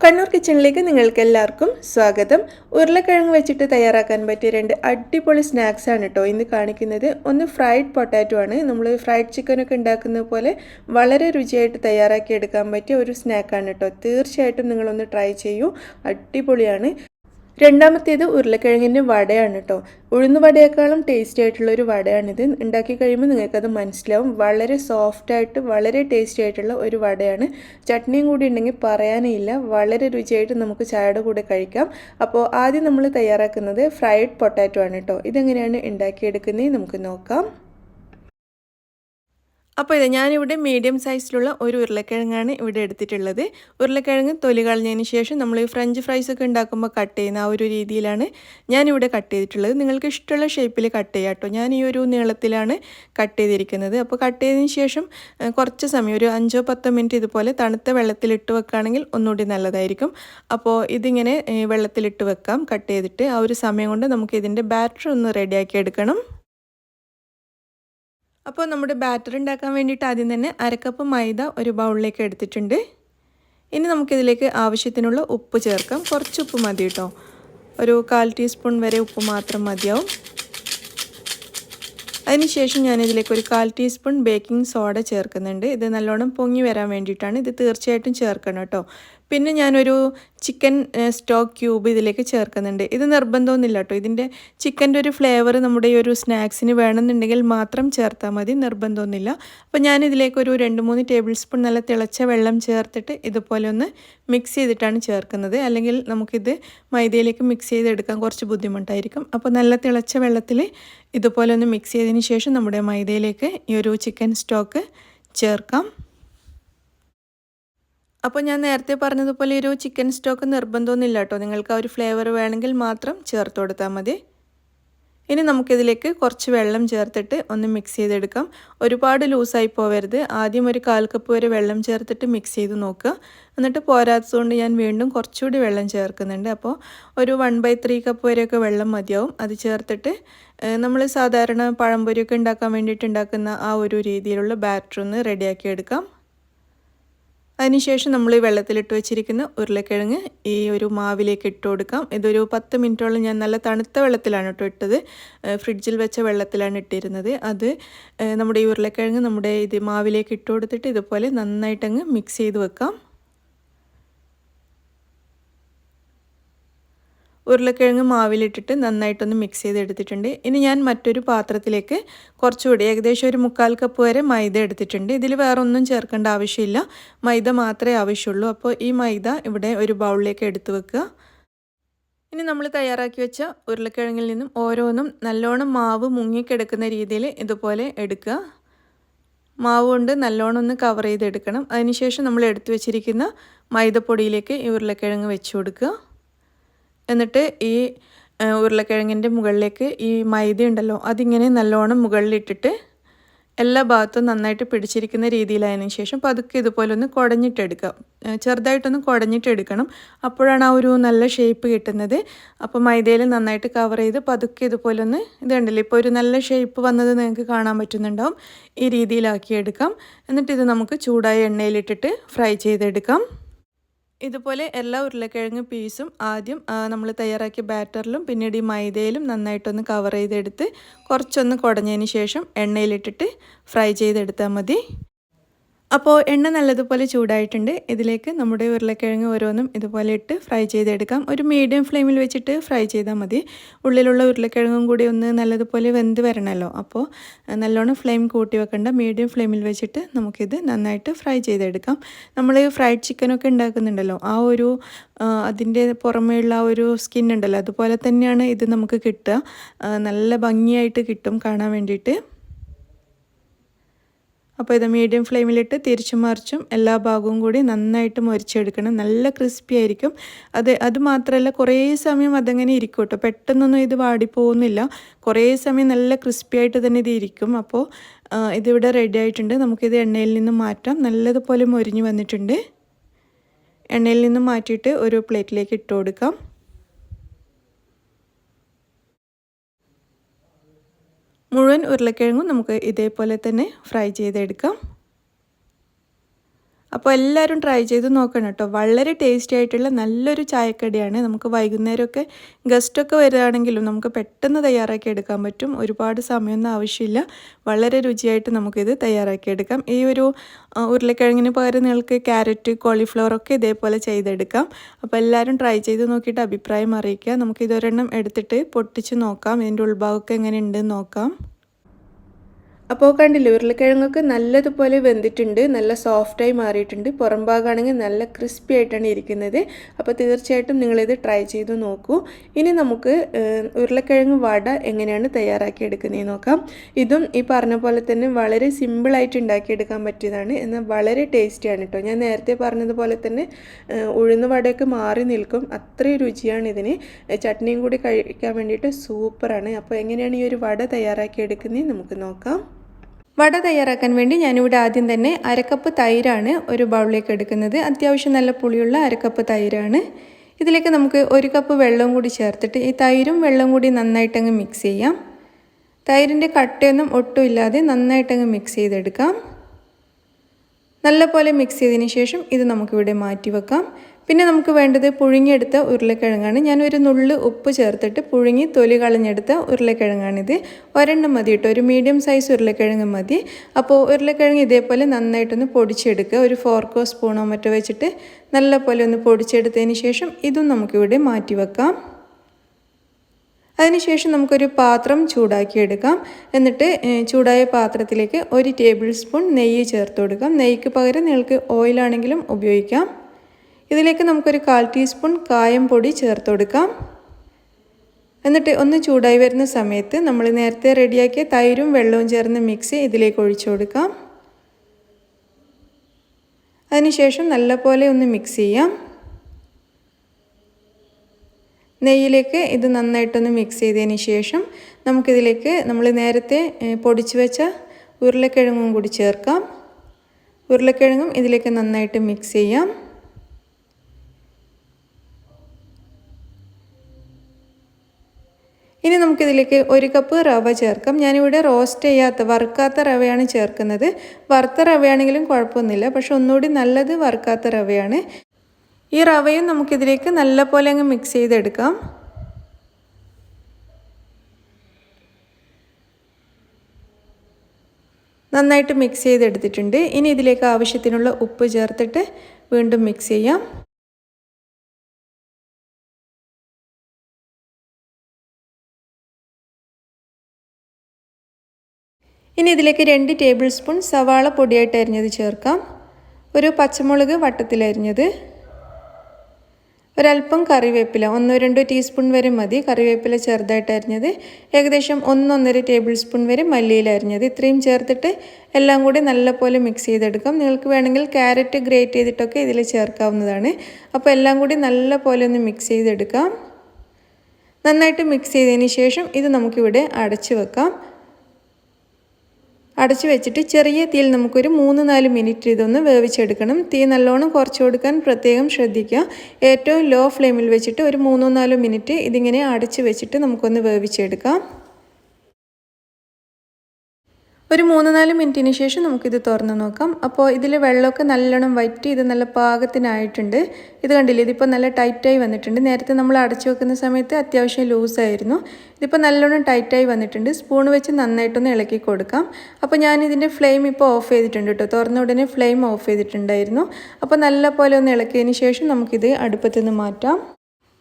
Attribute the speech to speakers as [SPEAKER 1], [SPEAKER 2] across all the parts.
[SPEAKER 1] കണ്ണൂർ കിച്ചണിലേക്ക് നിങ്ങൾക്ക് എല്ലാവർക്കും സ്വാഗതം. ഉരുളക്കിഴങ്ങ് വെച്ചിട്ട് തയ്യാറാക്കാൻ പറ്റിയ രണ്ട് അടിപൊളി സ്നാക്സ് ആണ് കേട്ടോ ഇന്ന് കാണിക്കുന്നത്. ഒന്ന് ഫ്രൈഡ് പൊട്ടാറ്റോ ആണ്. നമ്മൾ ഫ്രൈഡ് ചിക്കനൊക്കെ ഉണ്ടാക്കുന്ന പോലെ വളരെ രുചിയായിട്ട് തയ്യാറാക്കി എടുക്കാൻ പറ്റിയ ഒരു സ്നാക്കാണ് കേട്ടോ തീർച്ചയായിട്ടും നിങ്ങളൊന്ന് ട്രൈ ചെയ്യൂ. അടിപൊളിയാണ്. രണ്ടാമത്തേത് ഉരുളക്കിഴങ്ങിന്റെ വടയാണ് കേട്ടോ ഉഴുന്ന് വടയേക്കാളും ടേസ്റ്റി ആയിട്ടുള്ള ഒരു വടയാണിത്. ഉണ്ടാക്കി കഴിയുമ്പോൾ നിങ്ങൾക്കത് മനസ്സിലാവും. വളരെ സോഫ്റ്റായിട്ട് വളരെ ടേസ്റ്റി ആയിട്ടുള്ള ഒരു വടയാണ്. ചട്നിയും കൂടി ഉണ്ടെങ്കിൽ പറയാനേ ഇല്ല വളരെ രുചിയായിട്ട് നമുക്ക് ചായയുടെ കൂടെ കഴിക്കാം. അപ്പോൾ ആദ്യം നമ്മൾ തയ്യാറാക്കുന്നത് ഫ്രൈഡ് പൊട്ടാറ്റോ ആണ് കേട്ടോ ഇതെങ്ങനെയാണ് ഉണ്ടാക്കിയെടുക്കുന്നത് നമുക്ക് നോക്കാം. അപ്പോൾ ഇത് ഞാനിവിടെ മീഡിയം സൈസിലുള്ള ഒരു ഉരുളക്കിഴങ്ങാണ് ഇവിടെ എടുത്തിട്ടുള്ളത്. ഉരുളക്കിഴങ്ങ് തൊലി കളഞ്ഞതിന് ശേഷം നമ്മൾ ഈ ഫ്രഞ്ച് ഫ്രൈസ് ഒക്കെ ഉണ്ടാക്കുമ്പോൾ കട്ട് ചെയ്യുന്ന ആ ഒരു രീതിയിലാണ് ഞാനിവിടെ കട്ട് ചെയ്തിട്ടുള്ളത്. നിങ്ങൾക്ക് ഇഷ്ടമുള്ള ഷേപ്പിൽ കട്ട് ചെയ്യാം കേട്ടോ ഞാൻ ഈ ഒരു നീളത്തിലാണ് കട്ട് ചെയ്തിരിക്കുന്നത്. അപ്പോൾ കട്ട് ചെയ്തതിന് ശേഷം കുറച്ച് സമയം ഒരു അഞ്ചോ പത്തോ മിനിറ്റ് ഇതുപോലെ തണുത്ത വെള്ളത്തിലിട്ട് വെക്കുകയാണെങ്കിൽ ഒന്നുകൂടി നല്ലതായിരിക്കും. അപ്പോൾ ഇതിങ്ങനെ വെള്ളത്തിലിട്ട് വെക്കാം. കട്ട് ചെയ്തിട്ട് ആ ഒരു സമയം കൊണ്ട് നമുക്ക് ഇതിന്റെ ബാറ്റർ ഒന്ന് റെഡിയാക്കി എടുക്കണം. അപ്പോൾ നമ്മുടെ ബാറ്റർ ഉണ്ടാക്കാൻ വേണ്ടിയിട്ട് ആദ്യം തന്നെ അരക്കപ്പ് മൈദ ഒരു ബൗളിലേക്ക് എടുത്തിട്ടുണ്ട്. ഇനി നമുക്കിതിലേക്ക് ആവശ്യത്തിനുള്ള ഉപ്പ് ചേർക്കാം. കുറച്ച് ഉപ്പ് മതി കേട്ടോ. ഒരു കാൽ ടീസ്പൂൺ വരെ ഉപ്പ് മാത്രം മതിയാവും. അതിനുശേഷം ഞാനിതിലേക്ക് ഒരു കാൽ ടീസ്പൂൺ ബേക്കിംഗ് സോഡ ചേർക്കുന്നുണ്ട്. ഇത് നല്ലോണം പൊങ്ങി വരാൻ വേണ്ടിയിട്ടാണ് ഇത് തീർച്ചയായിട്ടും ചേർക്കണം കേട്ടോ. പിന്നെ ഞാനൊരു ചിക്കൻ സ്റ്റോക്ക് ക്യൂബ് ഇതിലേക്ക് ചേർക്കുന്നുണ്ട്. ഇത് നിർബന്ധമൊന്നുമില്ല കേട്ടോ ഇതിന്റെ ചിക്കന്റെ ഒരു ഫ്ലേവർ നമ്മുടെ ഈ ഒരു സ്നാക്സിന് വേണമെന്നുണ്ടെങ്കിൽ മാത്രം ചേർത്താൽ മതി. നിർബന്ധമൊന്നുമില്ല. അപ്പോൾ ഞാനിതിലേക്ക് ഒരു രണ്ട് മൂന്ന് ടേബിൾ സ്പൂൺ നല്ല തിളച്ച വെള്ളം ചേർത്തിട്ട് ഇതുപോലെ ഒന്ന് മിക്സ് ചെയ്തിട്ടാണ് ചേർക്കുന്നത്. അല്ലെങ്കിൽ നമുക്കിത് മൈദയിലേക്ക് മിക്സ് ചെയ്തെടുക്കാൻ കുറച്ച് ബുദ്ധിമുട്ടായിരിക്കും. അപ്പോൾ നല്ല തിളച്ച വെള്ളത്തിൽ ഇതുപോലെ ഒന്ന് മിക്സ് ചെയ്തതിന് ശേഷം നമ്മുടെ മൈദയിലേക്ക് ഈ ഒരു ചിക്കൻ സ്റ്റോക്ക് ചേർക്കാം. അപ്പോൾ ഞാൻ നേരത്തെ പറഞ്ഞതുപോലെ ഒരു ചിക്കൻ സ്റ്റോക്ക് നിർബന്ധമൊന്നുമില്ല കേട്ടോ നിങ്ങൾക്ക് ആ ഒരു ഫ്ലേവർ വേണമെങ്കിൽ മാത്രം ചേർത്ത് കൊടുത്താൽ മതി. ഇനി നമുക്കിതിലേക്ക് കുറച്ച് വെള്ളം ചേർത്തിട്ട് ഒന്ന് മിക്സ് ചെയ്തെടുക്കാം. ഒരുപാട് ലൂസായി പോവരുത്. ആദ്യം ഒരു കാൽ കപ്പ് വരെ വെള്ളം ചേർത്തിട്ട് മിക്സ് ചെയ്ത് നോക്കുക. എന്നിട്ട് പോരാത്തതുകൊണ്ട് ഞാൻ വീണ്ടും കുറച്ചുകൂടി വെള്ളം ചേർക്കുന്നുണ്ട്. അപ്പോൾ ഒരു വൺ ബൈ ത്രീ കപ്പ് വരെയൊക്കെ വെള്ളം മതിയാവും. അത് ചേർത്തിട്ട് നമ്മൾ സാധാരണ പഴംപൊരിയൊക്കെ ഉണ്ടാക്കാൻ വേണ്ടിയിട്ട് ഉണ്ടാക്കുന്ന ആ ഒരു രീതിയിലുള്ള ബാറ്റർ ഒന്ന് റെഡിയാക്കി എടുക്കാം. അതിനുശേഷം നമ്മൾ ഈ വെള്ളത്തിലിട്ട് വെച്ചിരിക്കുന്ന ഉരുളക്കിഴങ്ങ് ഈ ഒരു മാവിലേക്ക് ഇട്ട് കൊടുക്കാം. ഇതൊരു പത്ത് മിനിറ്റോളം ഞാൻ നല്ല തണുത്ത വെള്ളത്തിലാണ് കേട്ടോ ഇട്ടത്. ഫ്രിഡ്ജിൽ വെച്ച വെള്ളത്തിലാണ് ഇട്ടിരുന്നത്. അത് നമ്മുടെ ഈ ഉരുളക്കിഴങ്ങ് നമ്മുടെ ഇത് മാവിലേക്ക് ഇട്ട് കൊടുത്തിട്ട് ഇതുപോലെ നന്നായിട്ടങ്ങ് മിക്സ് ചെയ്ത് വെക്കാം. ഉരുളക്കിഴങ്ങ് മാവിലിട്ടിട്ട് നന്നായിട്ടൊന്ന് മിക്സ് ചെയ്തെടുത്തിട്ടുണ്ട്. ഇനി ഞാൻ മറ്റൊരു പാത്രത്തിലേക്ക് കുറച്ചുകൂടി ഏകദേശം ഒരു മുക്കാൽ കപ്പ് വരെ മൈദ എടുത്തിട്ടുണ്ട്. ഇതിൽ വേറൊന്നും ചേർക്കേണ്ട ആവശ്യമില്ല. മൈദ മാത്രമേ ആവശ്യമുള്ളൂ. അപ്പോൾ ഈ മൈദ ഇവിടെ ഒരു ബൗളിലേക്ക് എടുത്തു വെക്കുക. ഇനി നമ്മൾ തയ്യാറാക്കി വെച്ച ഉരുളക്കിഴങ്ങിൽ നിന്നും ഓരോന്നും നല്ലോണം മാവ് മുങ്ങിക്കിടക്കുന്ന രീതിയിൽ ഇതുപോലെ എടുക്കുക. മാവ് കൊണ്ട് നല്ലോണം ഒന്ന് കവർ ചെയ്തെടുക്കണം. അതിനുശേഷം നമ്മൾ എടുത്തു വെച്ചിരിക്കുന്ന മൈദപ്പൊടിയിലേക്ക് ഈ ഉരുളക്കിഴങ്ങ് വെച്ചു കൊടുക്കുക. എന്നിട്ട് ഈ ഉരുളക്കിഴങ്ങിന്റെ മുകളിലേക്ക് ഈ മൈദ ഉണ്ടല്ലോ അതിങ്ങനെ നല്ലോണം മുകളിലിട്ടിട്ട് എല്ലാ ഭാഗത്തും നന്നായിട്ട് പിടിച്ചിരിക്കുന്ന രീതിയിലായതിനു ശേഷം പതുക്കെ ഇതുപോലെ ഒന്ന് കുടഞ്ഞിട്ടെടുക്കാം. ചെറുതായിട്ടൊന്ന് കുടഞ്ഞിട്ടെടുക്കണം. അപ്പോഴാണ് ആ ഒരു നല്ല ഷേപ്പ് കിട്ടുന്നത്. അപ്പോൾ മൈദയിൽ നന്നായിട്ട് കവർ ചെയ്ത് പതുക്കെ ഇതുപോലെ ഒന്ന് ഇത് കണ്ടില്ലേ ഇപ്പോൾ ഒരു നല്ല ഷേപ്പ് വന്നത് നിങ്ങൾക്ക് കാണാൻ പറ്റുന്നുണ്ടാവും. ഈ രീതിയിലാക്കിയെടുക്കാം എന്നിട്ട് ഇത് നമുക്ക് ചൂടായ എണ്ണയിലിട്ടിട്ട് ഫ്രൈ ചെയ്തെടുക്കാം. ഇതുപോലെ എല്ലാ ഉരുളക്കിഴങ്ങ് പീസും ആദ്യം നമ്മൾ തയ്യാറാക്കിയ ബാറ്ററിലും പിന്നീട് ഈ മൈദയിലും നന്നായിട്ടൊന്ന് കവർ ചെയ്തെടുത്ത് കുറച്ചൊന്ന് കുടഞ്ഞതിന് ശേഷം എണ്ണയിലിട്ടിട്ട് ഫ്രൈ ചെയ്തെടുത്താൽ മതി. അപ്പോൾ എണ്ണ നല്ലതുപോലെ ചൂടായിട്ടുണ്ട്. ഇതിലേക്ക് നമ്മുടെ ഉരുളക്കിഴങ്ങ് ഓരോന്നും ഇതുപോലെ ഇട്ട് ഫ്രൈ ചെയ്തെടുക്കാം. ഒരു മീഡിയം ഫ്ലെയിമിൽ വെച്ചിട്ട് ഫ്രൈ ചെയ്താൽ മതി. ഉള്ളിലുള്ള ഉരുളക്കിഴങ്ങും കൂടി ഒന്ന് നല്ലതുപോലെ വെന്ത് വരണമല്ലോ അപ്പോൾ നല്ലോണം ഫ്ലെയിം കൂട്ടി വെക്കേണ്ട. മീഡിയം ഫ്ലെയിമിൽ വെച്ചിട്ട് നമുക്കിത് നന്നായിട്ട് ഫ്രൈ ചെയ്തെടുക്കാം. നമ്മൾ ഫ്രൈഡ് ചിക്കനൊക്കെ ഉണ്ടാക്കുന്നുണ്ടല്ലോ. ആ ഒരു അതിന്റെ പുറമേയുള്ള ആ ഒരു സ്കിൻ ഉണ്ടല്ലോ. അതുപോലെ തന്നെയാണ് ഇത് നമുക്ക് കിട്ടുക. നല്ല ഭംഗിയായിട്ട് കിട്ടും കാണാൻ വേണ്ടിയിട്ട്. അപ്പോൾ ഇത് മീഡിയം ഫ്ലെയിമിലിട്ട് തിരിച്ചും മറിച്ചും എല്ലാ ഭാഗവും കൂടി നന്നായിട്ട് മുരിച്ചെടുക്കണം. നല്ല ക്രിസ്പി ആയിരിക്കും. അത് അത് മാത്രമല്ല കുറേ സമയം അതങ്ങനെ ഇരിക്കും കേട്ടോ. പെട്ടെന്നൊന്നും ഇത് വാടിപ്പോകുന്നില്ല. കുറേ സമയം നല്ല ക്രിസ്പി ആയിട്ട് തന്നെ ഇത് ഇരിക്കും. അപ്പോൾ ഇതിവിടെ റെഡി ആയിട്ടുണ്ട്. നമുക്കിത് എണ്ണയിൽ നിന്ന് മാറ്റാം. നല്ലതുപോലെ മൊരിഞ്ഞ് വന്നിട്ടുണ്ട്. എണ്ണയിൽ നിന്ന് മാറ്റിയിട്ട് ഒരു പ്ലേറ്റിലേക്ക് ഇട്ട് കൊടുക്കാം. മുഴുവൻ ഉരുളക്കിഴങ്ങും നമുക്ക് ഇതേപോലെ തന്നെ ഫ്രൈ ചെയ്തെടുക്കാം. അപ്പോൾ എല്ലാവരും ട്രൈ ചെയ്ത് നോക്കണം കേട്ടോ. വളരെ ടേസ്റ്റി ആയിട്ടുള്ള നല്ലൊരു ചായക്കടിയാണ്. നമുക്ക് വൈകുന്നേരമൊക്കെ ഗസ്റ്റൊക്കെ വരികയാണെങ്കിലും നമുക്ക് പെട്ടെന്ന് തയ്യാറാക്കി എടുക്കാൻ പറ്റും. ഒരുപാട് സമയമൊന്നും ആവശ്യമില്ല. വളരെ രുചിയായിട്ട് നമുക്കിത് തയ്യാറാക്കി എടുക്കാം. ഈ ഒരു ഉരുളക്കിഴങ്ങിന് പകരം നിങ്ങൾക്ക് ക്യാരറ്റ് കോളിഫ്ലവർ ഒക്കെ ഇതേപോലെ ചെയ്തെടുക്കാം. അപ്പോൾ എല്ലാവരും ട്രൈ ചെയ്ത് നോക്കിയിട്ട് അഭിപ്രായം അറിയിക്കുക. നമുക്ക് ഇതൊരെണ്ണം എടുത്തിട്ട് പൊട്ടിച്ച് നോക്കാം. ഇതിന്റെ ഉൾഭാഗമൊക്കെ എങ്ങനെയുണ്ടെന്ന് നോക്കാം. അപ്പോൾ കണ്ടില്ലേ ഉരുളക്കിഴങ്ങൊക്കെ നല്ലതുപോലെ വെന്തിട്ടുണ്ട് നല്ല സോഫ്റ്റായി മാറിയിട്ടുണ്ട്. പുറം ഭാഗമാണെങ്കിൽ നല്ല ക്രിസ്പി ആയിട്ടാണ് ഇരിക്കുന്നത്. അപ്പോൾ തീർച്ചയായിട്ടും നിങ്ങളിത് ട്രൈ ചെയ്ത് നോക്കൂ. ഇനി നമുക്ക് ഉരുളക്കിഴങ്ങ് വട എങ്ങനെയാണ് തയ്യാറാക്കി എടുക്കുന്നത് നോക്കാം. ഇതും ഈ പറഞ്ഞ പോലെ തന്നെ വളരെ സിമ്പിളായിട്ട് ഉണ്ടാക്കിയെടുക്കാൻ പറ്റിയതാണ്. എന്നാൽ വളരെ ടേസ്റ്റിയാണ് കേട്ടോ ഞാൻ നേരത്തെ പറഞ്ഞതുപോലെ തന്നെ ഉഴുന്ന് വടയൊക്കെ മാറി നിൽക്കും. അത്രയും രുചിയാണ് ഇതിന്. ചട്നിയും കൂടി കഴിക്കാൻ വേണ്ടിയിട്ട് സൂപ്പറാണ്. അപ്പോൾ എങ്ങനെയാണ് ഈ ഒരു വട തയ്യാറാക്കി എടുക്കുന്നത് നമുക്ക് നോക്കാം. വട തയ്യാറാക്കാൻ വേണ്ടി ഞാനിവിടെ ആദ്യം തന്നെ അരക്കപ്പ് തൈരാണ് ഒരു ബൗളിലേക്ക് എടുക്കുന്നത്. അത്യാവശ്യം നല്ല പുളിയുള്ള അരക്കപ്പ് തൈരാണ്. ഇതിലേക്ക് നമുക്ക് ഒരു കപ്പ് വെള്ളവും കൂടി ചേർത്തിട്ട് ഈ തൈരും വെള്ളവും കൂടി നന്നായിട്ടങ്ങ് മിക്സ് ചെയ്യാം. തൈരിന്റെ കട്ടയൊന്നും ഒട്ടും ഇല്ലാതെ നന്നായിട്ടങ്ങ് മിക്സ് ചെയ്തെടുക്കാം. നല്ലപോലെ മിക്സ് ചെയ്തതിന് ശേഷം ഇത് നമുക്കിവിടെ മാറ്റി വെക്കാം പിന്നെ നമുക്ക് വേണ്ടത് പുഴുങ്ങിയെടുത്ത ഉരുളക്കിഴങ്ങാണ്. ഞാനൊരു നുള്ളു ഉപ്പ് ചേർത്തിട്ട് പുഴുങ്ങി തൊലി കളഞ്ഞെടുത്ത ഉരുളക്കിഴങ്ങാണിത്. ഒരെണ്ണം മതി കേട്ടോ. ഒരു മീഡിയം സൈസ് ഉരുളക്കിഴങ്ങ് മതി. അപ്പോൾ ഉരുളക്കിഴങ്ങ് ഇതേപോലെ നന്നായിട്ടൊന്ന് പൊടിച്ചെടുക്കുക. ഒരു ഫോർക്കോ സ്പൂണോ മറ്റോ വെച്ചിട്ട് നല്ല പോലെ ഒന്ന് പൊടിച്ചെടുത്തതിന് ശേഷം ഇതും നമുക്കിവിടെ മാറ്റി വെക്കാം. അതിനുശേഷം നമുക്കൊരു പാത്രം ചൂടാക്കിയെടുക്കാം. എന്നിട്ട് ചൂടായ പാത്രത്തിലേക്ക് ഒരു ടേബിൾ സ്പൂൺ നെയ്യ് ചേർത്ത് കൊടുക്കാം. നെയ്ക്ക് പകരം നിങ്ങൾക്ക് ഓയിലാണെങ്കിലും ഉപയോഗിക്കാം. ഇതിലേക്ക് നമുക്കൊരു കാൽ ടീസ്പൂൺ കായം പൊടി ചേർത്ത് കൊടുക്കാം എന്നിട്ട് ഒന്ന് ചൂടായി വരുന്ന സമയത്ത് നമ്മൾ നേരത്തെ റെഡിയാക്കിയ തൈരും വെള്ളവും ചേർന്ന് മിക്സ് ഇതിലേക്ക് ഒഴിച്ചു കൊടുക്കാം. അതിനുശേഷം നല്ലപോലെ ഒന്ന് മിക്സ് ചെയ്യാം. നെയ്യിലേക്ക് ഇത് നന്നായിട്ടൊന്ന് മിക്സ് ചെയ്തതിന് ശേഷം നമുക്കിതിലേക്ക് നമ്മൾ നേരത്തെ പൊടിച്ചു വെച്ച ഉരുളക്കിഴങ്ങും കൂടി ചേർക്കാം. ഉരുളക്കിഴങ്ങും ഇതിലേക്ക് നന്നായിട്ട് മിക്സ് ചെയ്യാം. ഇനി നമുക്കിതിലേക്ക് ഒരു കപ്പ് റവ ചേർക്കാം. ഞാനിവിടെ റോസ്റ്റ് ചെയ്യാത്ത വറുക്കാത്ത റവയാണ് ചേർക്കുന്നത്. വറുത്ത റവയാണെങ്കിലും കുഴപ്പമൊന്നുമില്ല പക്ഷെ ഒന്നുകൂടി നല്ലത് വറുക്കാത്ത റവയാണ്. ഈ റവയും നമുക്കിതിലേക്ക് നല്ല പോലെ അങ്ങ് മിക്സ് ചെയ്തെടുക്കാം. നന്നായിട്ട് മിക്സ് ചെയ്തെടുത്തിട്ടുണ്ട്. ഇനി ഇതിലേക്ക് ആവശ്യത്തിനുള്ള ഉപ്പ് ചേർത്തിട്ട് വീണ്ടും മിക്സ് ചെയ്യാം. ഇനി ഇതിലേക്ക് രണ്ട് ടേബിൾ സ്പൂൺ സവാള പൊടിയായിട്ട് അരിഞ്ഞത് ചേർക്കാം. ഒരു പച്ചമുളക് വട്ടത്തിലരിഞ്ഞത് ഒരല്പം കറിവേപ്പില ഒന്നോ രണ്ടോ ടീസ്പൂൺ വരെ മതി. കറിവേപ്പില ചെറുതായിട്ട് അരിഞ്ഞത്. ഏകദേശം ഒന്നൊന്നര ടേബിൾ സ്പൂൺ വരെ മല്ലിയിൽ അരിഞ്ഞത്. ഇത്രയും ചേർത്തിട്ട് എല്ലാം കൂടി നല്ലപോലെ മിക്സ് ചെയ്തെടുക്കാം. നിങ്ങൾക്ക് വേണമെങ്കിൽ ക്യാരറ്റ് ഗ്രേറ്റ് ചെയ്തിട്ടൊക്കെ ഇതിൽ ചേർക്കാവുന്നതാണ്. അപ്പോൾ എല്ലാം കൂടി നല്ലപോലെ ഒന്ന് മിക്സ് ചെയ്തെടുക്കാം. നന്നായിട്ട് മിക്സ് ചെയ്തതിന് ശേഷം ഇത് നമുക്കിവിടെ അടച്ചു വെക്കാം. അടച്ചു വെച്ചിട്ട് ചെറിയ തീയിൽ നമുക്കൊരു മൂന്ന് നാല് മിനിറ്റ് ഇതൊന്ന് വേവിച്ചെടുക്കണം. തീ നല്ലോണം കുറച്ച് കൊടുക്കാൻ പ്രത്യേകം ശ്രദ്ധിക്കുക. ഏറ്റവും ലോ ഫ്ലെയിമിൽ വെച്ചിട്ട് ഒരു മൂന്നോ നാലോ മിനിറ്റ് ഇതിങ്ങനെ അടച്ചു വെച്ചിട്ട് നമുക്കൊന്ന് വേവിച്ചെടുക്കാം. ഒരു മൂന്ന് നാല് മിനിറ്റിന് ശേഷം നമുക്കിത് തുറന്ന് നോക്കാം. അപ്പോൾ ഇതിൽ വെള്ളമൊക്കെ നല്ലോണം വറ്റി ഇത് നല്ല പാകത്തിനായിട്ടുണ്ട്. ഇത് കണ്ടില്ലേ? ഇതിപ്പോൾ നല്ല ടൈറ്റായി വന്നിട്ടുണ്ട്. നേരത്തെ നമ്മൾ അടച്ചു വെക്കുന്ന സമയത്ത് അത്യാവശ്യം ലൂസായിരുന്നു ഇതിപ്പോൾ നല്ലോണം ടൈറ്റായി വന്നിട്ടുണ്ട്. സ്പൂൺ വെച്ച് നന്നായിട്ടൊന്ന് ഇളക്കി കൊടുക്കാം. അപ്പോൾ ഞാൻ ഇതിന്റെ ഫ്ലെയിം ഇപ്പോൾ ഓഫ് ചെയ്തിട്ടുണ്ട് കേട്ടോ. തുറന്ന ഉടനെ ഫ്ലെയിം ഓഫ് ചെയ്തിട്ടുണ്ടായിരുന്നു. അപ്പോൾ നല്ല പോലെ ഒന്ന് ഇളക്കിയതിന് ശേഷം നമുക്കിത് അടുപ്പത്തുനിന്ന് മാറ്റാം.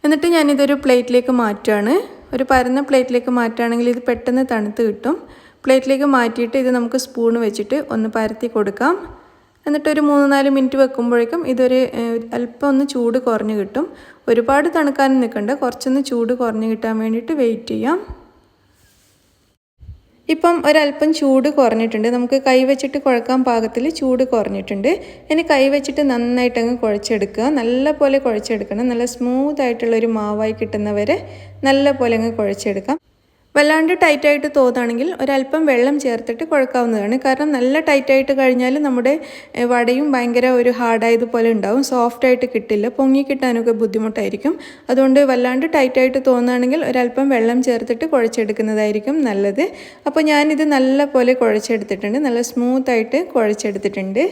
[SPEAKER 1] എന്നിട്ട് ഞാനിതൊരു പ്ലേറ്റിലേക്ക് മാറ്റുകയാണ് ഒരു പരന്ന പ്ലേറ്റിലേക്ക് മാറ്റുകയാണെങ്കിൽ ഇത് പെട്ടെന്ന് തണുത്ത് കിട്ടും. പ്ലേറ്റിലേക്ക് മാറ്റിയിട്ട് ഇത് നമുക്ക് സ്പൂൺ വെച്ചിട്ട് ഒന്ന് പരത്തി കൊടുക്കാം. എന്നിട്ട് ഒരു മൂന്ന് നാല് മിനിറ്റ് വെക്കുമ്പോഴേക്കും ഇതൊരു അല്പം ഒന്ന് ചൂട് കുറഞ്ഞു കിട്ടും. ഒരുപാട് തണുക്കാനും നിൽക്കണ്ട കുറച്ചൊന്ന് ചൂട് കുറഞ്ഞു കിട്ടാൻ വേണ്ടിയിട്ട് വെയിറ്റ് ചെയ്യാം. ഇപ്പം ഒരല്പം ചൂട് കുറഞ്ഞിട്ടുണ്ട്. നമുക്ക് കൈ വെച്ചിട്ട് കുഴക്കാൻ പാകത്തിൽ ചൂട് കുറഞ്ഞിട്ടുണ്ട്. ഇനി കൈ വെച്ചിട്ട് നന്നായിട്ട് അങ്ങ് കുഴച്ചെടുക്കുക. നല്ല പോലെ കുഴച്ചെടുക്കണം. നല്ല സ്മൂത്ത് ആയിട്ടുള്ള ഒരു മാവായി കിട്ടുന്നവരെ നല്ല പോലെ അങ്ങ് കുഴച്ചെടുക്കാം. വല്ലാണ്ട് ടൈറ്റായിട്ട് തോന്നുകയാണെങ്കിൽ ഒരല്പം വെള്ളം ചേർത്തിട്ട് കുഴക്കാവുന്നതാണ്. കാരണം നല്ല ടൈറ്റായിട്ട് കഴിഞ്ഞാൽ നമ്മുടെ വടയും ഭയങ്കര ഒരു ഹാർഡായതുപോലെ ഉണ്ടാവും. സോഫ്റ്റായിട്ട് കിട്ടില്ല. പൊങ്ങി കിട്ടാനൊക്കെ ബുദ്ധിമുട്ടായിരിക്കും. അതുകൊണ്ട് വല്ലാണ്ട് ടൈറ്റായിട്ട് തോന്നുകയാണെങ്കിൽ ഒരല്പം വെള്ളം ചേർത്തിട്ട് കുഴച്ചെടുക്കുന്നതായിരിക്കും നല്ലത്. അപ്പോൾ ഞാനിത് നല്ല പോലെ കുഴച്ചെടുത്തിട്ടുണ്ട്. നല്ല സ്മൂത്തായിട്ട് കുഴച്ചെടുത്തിട്ടുണ്ട്.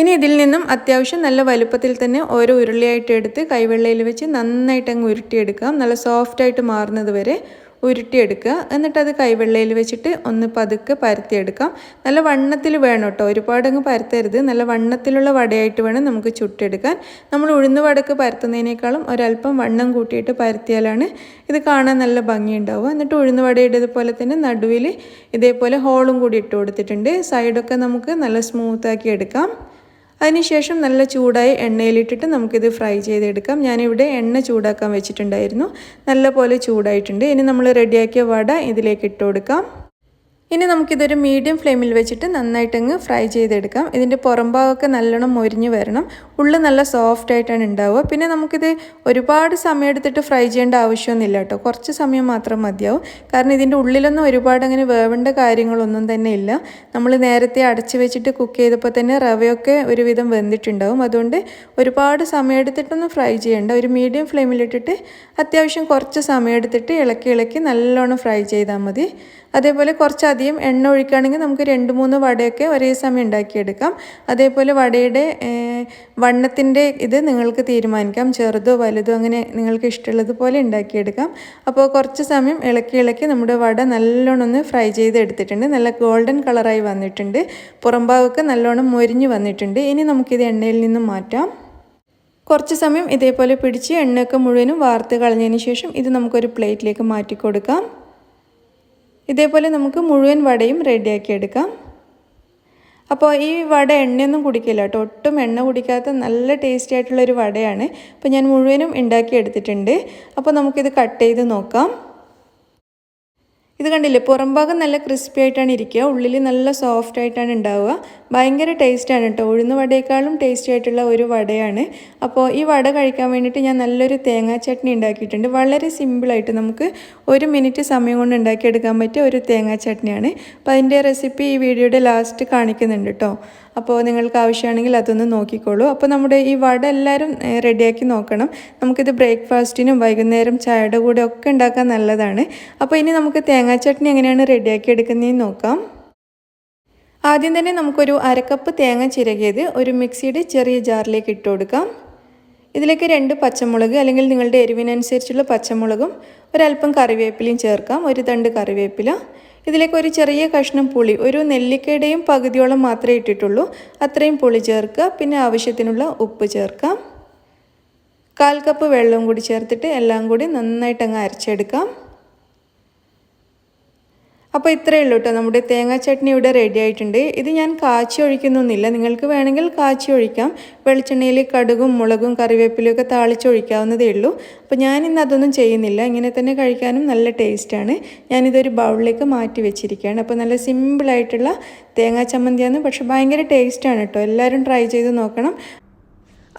[SPEAKER 1] ഇനി ഇതിൽ നിന്നും അത്യാവശ്യം നല്ല വലുപ്പത്തിൽ തന്നെ ഓരോ ഉരുളിയായിട്ട് എടുത്ത് കൈവെള്ളയിൽ വെച്ച് നന്നായിട്ട് അങ്ങ് ഉരുട്ടിയെടുക്കാം. നല്ല സോഫ്റ്റായിട്ട് മാറുന്നത് വരെ ഉരുട്ടിയെടുക്കുക. എന്നിട്ട് അത് കൈവെള്ളയിൽ വെച്ചിട്ട് ഒന്ന് പതുക്കെ പരത്തിയെടുക്കാം. നല്ല വണ്ണത്തിൽ വേണം കേട്ടോ. ഒരുപാടങ്ങ് പരത്തരുത്. നല്ല വണ്ണത്തിലുള്ള വടയായിട്ട് വേണം നമുക്ക് ചുട്ടെടുക്കാൻ. നമ്മൾ ഉഴുന്ന് വടക്ക് പരത്തുന്നതിനേക്കാളും ഒരല്പം വണ്ണം കൂട്ടിയിട്ട് പരത്തിയാലാണ് ഇത് കാണാൻ നല്ല ഭംഗിയുണ്ടാവുക. എന്നിട്ട് ഉഴുന്ന് വടയിടതുപോലെ തന്നെ നടുവിൽ ഇതേപോലെ ഹോളും കൂടി ഇട്ട് കൊടുത്തിട്ടുണ്ട്. സൈഡൊക്കെ നമുക്ക് നല്ല സ്മൂത്താക്കി എടുക്കാം. അതിനുശേഷം നല്ല ചൂടായി എണ്ണയിലിട്ടിട്ട് നമുക്കിത് ഫ്രൈ ചെയ്തെടുക്കാം. ഞാനിവിടെ എണ്ണ ചൂടാക്കാൻ വെച്ചിട്ടുണ്ടായിരുന്നു. നല്ല പോലെ ചൂടായിട്ടുണ്ട്. ഇനി നമ്മൾ റെഡിയാക്കിയ വട ഇതിലേക്ക് ഇട്ട് കൊടുക്കാം. ഇനി നമുക്കിതൊരു മീഡിയം ഫ്ലെയിമിൽ വെച്ചിട്ട് നന്നായിട്ടങ്ങ് ഫ്രൈ ചെയ്തെടുക്കാം. ഇതിന്റെ പുറം ഭാഗമൊക്കെ നല്ലോണം മൊരിഞ്ഞ് വരണം. ഉള്ളു നല്ല സോഫ്റ്റ് ആയിട്ടാണ് ഉണ്ടാവുക. പിന്നെ നമുക്കിത് ഒരുപാട് സമയം എടുത്തിട്ട് ഫ്രൈ ചെയ്യേണ്ട ആവശ്യമൊന്നുമില്ല കേട്ടോ. കുറച്ച് സമയം മാത്രം മതിയാവും. കാരണം ഇതിന്റെ ഉള്ളിലൊന്നും ഒരുപാട് അങ്ങനെ വേവേണ്ട കാര്യങ്ങളൊന്നും തന്നെ ഇല്ല. നമ്മൾ നേരത്തെ അടച്ച് വെച്ചിട്ട് കുക്ക് ചെയ്തപ്പോൾ തന്നെ റവയൊക്കെ ഒരുവിധം വെന്തിട്ടുണ്ടാവും. അതുകൊണ്ട് ഒരുപാട് സമയം എടുത്തിട്ടൊന്നും ഫ്രൈ ചെയ്യേണ്ട. ഒരു മീഡിയം ഫ്ലെയിമിലിട്ടിട്ട് അത്യാവശ്യം കുറച്ച് സമയം എടുത്തിട്ട് ഇളക്കി ഇളക്കി നല്ലോണം ഫ്രൈ ചെയ്താൽ മതി. അതേപോലെ കുറച്ചധികം എണ്ണ ഒഴിക്കുകയാണെങ്കിൽ നമുക്ക് രണ്ട് മൂന്ന് വടയൊക്കെ ഒരേ സമയം ഉണ്ടാക്കിയെടുക്കാം. അതേപോലെ വടയുടെ വണ്ണത്തിന്റെ ഇത് നിങ്ങൾക്ക് തീരുമാനിക്കാം. ചെറുതോ വലുതോ അങ്ങനെ നിങ്ങൾക്ക് ഇഷ്ടമുള്ളതുപോലെ ഉണ്ടാക്കിയെടുക്കാം. അപ്പോൾ കുറച്ച് സമയം ഇളക്കി ഇളക്കി നമ്മുടെ വട നല്ലോണം ഒന്ന് ഫ്രൈ ചെയ്തെടുത്തിട്ടുണ്ട്. നല്ല ഗോൾഡൻ കളറായി വന്നിട്ടുണ്ട്. പുറംഭാഗമൊക്കെ നല്ലോണം മൊരിഞ്ഞ് വന്നിട്ടുണ്ട്. ഇനി നമുക്കിത് എണ്ണയിൽ നിന്നും മാറ്റാം. കുറച്ച് സമയം ഇതേപോലെ പിടിച്ച് എണ്ണയൊക്കെ മുഴുവനും വാർത്ത് കളഞ്ഞതിന് ശേഷം ഇത് നമുക്കൊരു പ്ലേറ്റിലേക്ക് മാറ്റി കൊടുക്കാം ഇതേപോലെ നമുക്ക് മുഴുവൻ വടയും റെഡിയാക്കി എടുക്കാം. അപ്പോൾ ഈ വട എണ്ണയൊന്നും കുടിക്കില്ല കേട്ടോ. ഒട്ടും എണ്ണ കുടിക്കാത്ത നല്ല ടേസ്റ്റി ആയിട്ടുള്ളൊരു വടയാണ്. അപ്പോൾ ഞാൻ മുഴുവനും ഉണ്ടാക്കി എടുത്തിട്ടുണ്ട്. അപ്പോൾ നമുക്കിത് കട്ട് ചെയ്ത് നോക്കാം. ഇത് കണ്ടില്ലേ? പുറം ഭാഗം നല്ല ക്രിസ്പി ആയിട്ടാണ് ഇരിക്കുക. ഉള്ളിൽ നല്ല സോഫ്റ്റ് ആയിട്ടാണ് ഉണ്ടാവുക. ഭയങ്കര ടേസ്റ്റാണ് കേട്ടോ ഉഴുന്ന് വടയേക്കാളും ടേസ്റ്റി ആയിട്ടുള്ള ഒരു വടയാണ്. അപ്പോൾ ഈ വട കഴിക്കാൻ വേണ്ടിയിട്ട് ഞാൻ നല്ലൊരു തേങ്ങാ ചട്നി ഉണ്ടാക്കിയിട്ടുണ്ട്. വളരെ സിമ്പിളായിട്ട് നമുക്ക് ഒരു മിനിറ്റ് സമയം കൊണ്ട് ഉണ്ടാക്കിയെടുക്കാൻ പറ്റിയ ഒരു തേങ്ങാ ചട്നിയാണ്. അപ്പോൾ അതിന്റെ റെസിപ്പി ഈ വീഡിയോയുടെ ലാസ്റ്റ് കാണിക്കുന്നുണ്ട് കേട്ടോ അപ്പോൾ നിങ്ങൾക്ക് ആവശ്യമാണെങ്കിൽ അതൊന്ന് നോക്കിക്കോളൂ. അപ്പോൾ നമ്മുടെ ഈ വട എല്ലാവരും റെഡിയാക്കി നോക്കണം. നമുക്കിത് ബ്രേക്ക്ഫാസ്റ്റിനും വൈകുന്നേരം ചായയുടെ കൂടെ ഒക്കെ ഉണ്ടാക്കാൻ നല്ലതാണ്. അപ്പോൾ ഇനി നമുക്ക് തേങ്ങാ ചട്നി എങ്ങനെയാണ് റെഡിയാക്കി എടുക്കുന്നതെന്ന് നോക്കാം. ആദ്യം തന്നെ നമുക്കൊരു അരക്കപ്പ് തേങ്ങ ചിരകിയത് ഒരു മിക്സിയുടെ ചെറിയ ജാറിലേക്ക് ഇട്ട് കൊടുക്കാം. ഇതിലേക്ക് രണ്ട് പച്ചമുളക് അല്ലെങ്കിൽ നിങ്ങളുടെ എരിവിനനുസരിച്ചുള്ള പച്ചമുളകും ഒരല്പം കറിവേപ്പിലയും ചേർക്കാം ഒരു തണ്ട് കറിവേപ്പില. ഇതിലേക്ക് ഒരു ചെറിയ കഷ്ണം പുളി ഒരു നെല്ലിക്കയുടെയും പകുതിയോളം മാത്രമേ ഇട്ടിട്ടുള്ളൂ. അത്രയും പുളി ചേർക്കുക. പിന്നെ ആവശ്യത്തിനുള്ള ഉപ്പ് ചേർക്കാം. കാൽ കപ്പ് വെള്ളവും കൂടി ചേർത്തിട്ട് എല്ലാം കൂടി നന്നായിട്ട് അങ്ങ് അരച്ചെടുക്കാം. അപ്പോൾ ഇത്രയേ ഉള്ളൂ കേട്ടോ നമ്മുടെ തേങ്ങാ ചട്നി ഇവിടെ റെഡി ആയിട്ടുണ്ട്. ഇത് ഞാൻ കാച്ചി ഒഴിക്കുന്നൊന്നുമില്ല. നിങ്ങൾക്ക് വേണമെങ്കിൽ കാച്ചി ഒഴിക്കാം. വെളിച്ചെണ്ണയിൽ കടുകും മുളകും കറിവേപ്പിലും ഒക്കെ താളിച്ചൊഴിക്കാവുന്നതേ ഉള്ളൂ. അപ്പോൾ ഞാനിന്ന് അതൊന്നും ചെയ്യുന്നില്ല. ഇങ്ങനെ തന്നെ കഴിക്കാനും നല്ല ടേസ്റ്റാണ് ഞാനിതൊരു ബൗളിലേക്ക് മാറ്റി വെച്ചിരിക്കുകയാണ്. അപ്പോൾ നല്ല സിമ്പിളായിട്ടുള്ള തേങ്ങാ ചമ്മന്തിയാണ് പക്ഷെ ഭയങ്കര ടേസ്റ്റാണ് കേട്ടോ എല്ലാവരും ട്രൈ ചെയ്ത് നോക്കണം.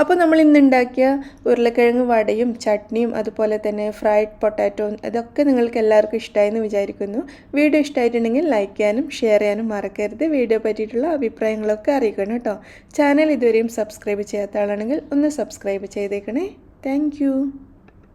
[SPEAKER 1] അപ്പോൾ നമ്മൾ ഇന്ന് ഉണ്ടാക്കിയ ഉരുളക്കിഴങ്ങ് വടയും ചട്നിയും അതുപോലെ തന്നെ ഫ്രൈഡ് പൊട്ടാറ്റോ ഇതൊക്കെ നിങ്ങൾക്ക് എല്ലാവർക്കും ഇഷ്ടമായെന്ന് വിചാരിക്കുന്നു. വീഡിയോ ഇഷ്ടമായിട്ടുണ്ടെങ്കിൽ ലൈക്ക് ചെയ്യാനും ഷെയർ ചെയ്യാനും മറക്കരുത്. വീഡിയോ പറ്റിയിട്ടുള്ള അഭിപ്രായങ്ങളൊക്കെ അറിയിക്കണം കേട്ടോ. ചാനൽ ഇതുവരെയും സബ്സ്ക്രൈബ് ചെയ്യാത്ത ആളാണെങ്കിൽ ഒന്ന് സബ്സ്ക്രൈബ് ചെയ്തേക്കണേ. താങ്ക്